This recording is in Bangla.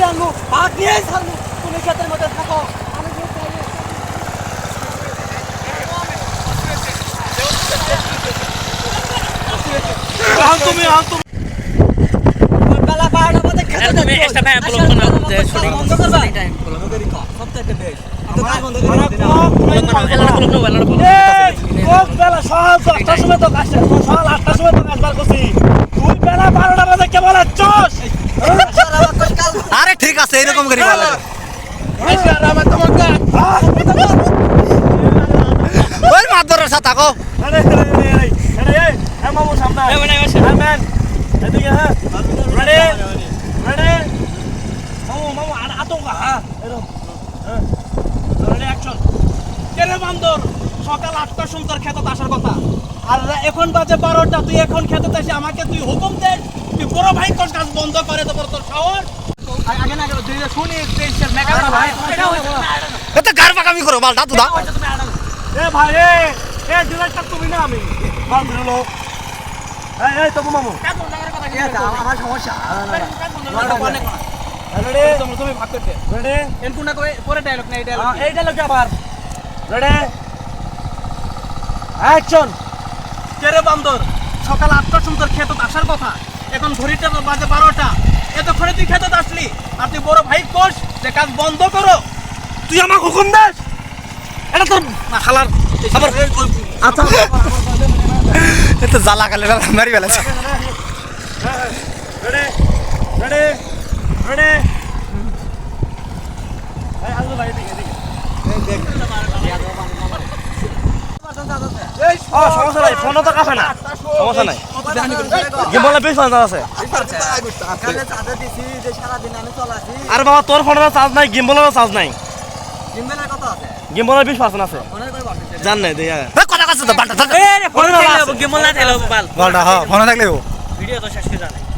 ভাগ নিয়ে ছাড়বো। তুমি ক্ষেতের মধ্যে থাকো। তুমি তুমি। দিই বলো বারোটা বাজে কেবল চস স্যার, আমার তো কাল আছে এরকম করি ভালো। ওই মাদরের সাথে থাকো মানে হ্যাঁ হ্যাঁ হ্যাঁ হ্যাঁ সকাল আটটার সময় খেতে আসার কথা আর এখন বাজে বারোটা তুই এখন খেতে এসে আমাকে তুই হুকুম দে তুই বড় ভাই তোর কাজ বন্ধ করে দেবো তোর শহর এত গার পাকামি করো বাল দাদু দা। এ ভাই এ এ ডিলারটা তুমি না আমি। বাল দিলো এই এই তবু মামু। আমার সমস্যা। তুমি তুমি ভাগ করতে। রেডি এন কোনা কই পরে ডায়লগ নাই ডায়লগ এই ডায়লগ আবার। রেডি অ্যাকশন কেরে বান্দর? সকাল আটটার সময় তোর খেতে আসার কথা। এখন ঘড়িটা বাজে বারোটা এতক্ষণে তুই খেতে আসলি আর তুই বড় ভাই কোষ যে কাজ বন্ধ করো তুই আমাকে হুকুম দাস এটা তোর খালার আবার আচ্ছা এটা জ্বালা কালে মারি ফেলেছে রেডি রেডি রেডি এই আসো ভাই এদিকে এদিকে ও সমস্যা নাই ফোনও তো কাছে না। সমস্যা নাই। গিম্বলে বেশ ফান্ড আছে। আরে বাবা তোর ফোনের চার্জ নাই গিম্বলেরও চার্জ নাই। গিম্বলের বিশ পার্সেন্ট আছে। জান নাই দেখা এ, কথা কাছে তো বালটা ফোন না হ্যাঁ ফোনে থাকলে ভিডিও তো শেষ করে